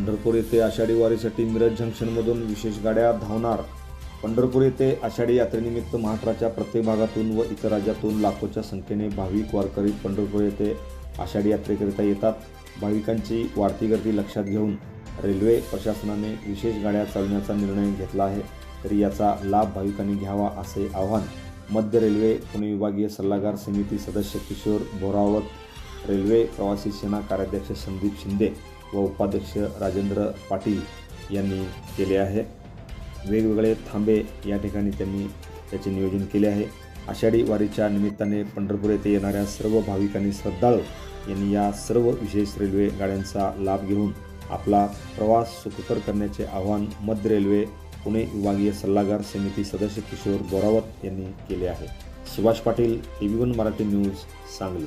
Pandharpur येथे आषाढी वारीसाठी मिरज जंक्शनमधून विशेष गाड्या धावणार. पंढरपूर येथे आषाढी यात्रेनिमित्त महाराष्ट्राच्या प्रत्येक भागातून व इतर राज्यातून लाखोच्या संख्येने भाविक वारकरी पंढरपूर येथे आषाढी यात्रेकरिता येतात. भाविकांची वाढती गर्दी लक्षात घेऊन रेल्वे प्रशासनाने विशेष गाड्या चालवण्याचा निर्णय घेतला आहे. तरी याचा लाभ भाविकांनी घ्यावा असे आवाहन मध्य रेल्वे पुणे विभागीय सल्लागार समिती सदस्य किशोर बोरावत रेल्वे प्रवासी सेना कार्याध्यक्ष संदीप शिंदे व उपाध्यक्ष राजेंद्र पाटील यांनी केले आहे. वेगवेगळे थांबे या ठिकाणी त्यांनी त्याचे नियोजन केले आहे. आषाढी वारीच्या निमित्ताने पंढरपूर येथे येणाऱ्या सर्व भाविकांनी श्रद्धाळू यांनी या सर्व विशेष रेल्वे गाड्यांचा लाभ घेऊन आपला प्रवास सुखकर करण्याचे आवाहन मध्य रेल्वे पुणे विभागीय सल्लागार समिती सदस्य किशोर बोरावत यांनी केले आहे. Subhash Patil T V one Marathi news Sangli.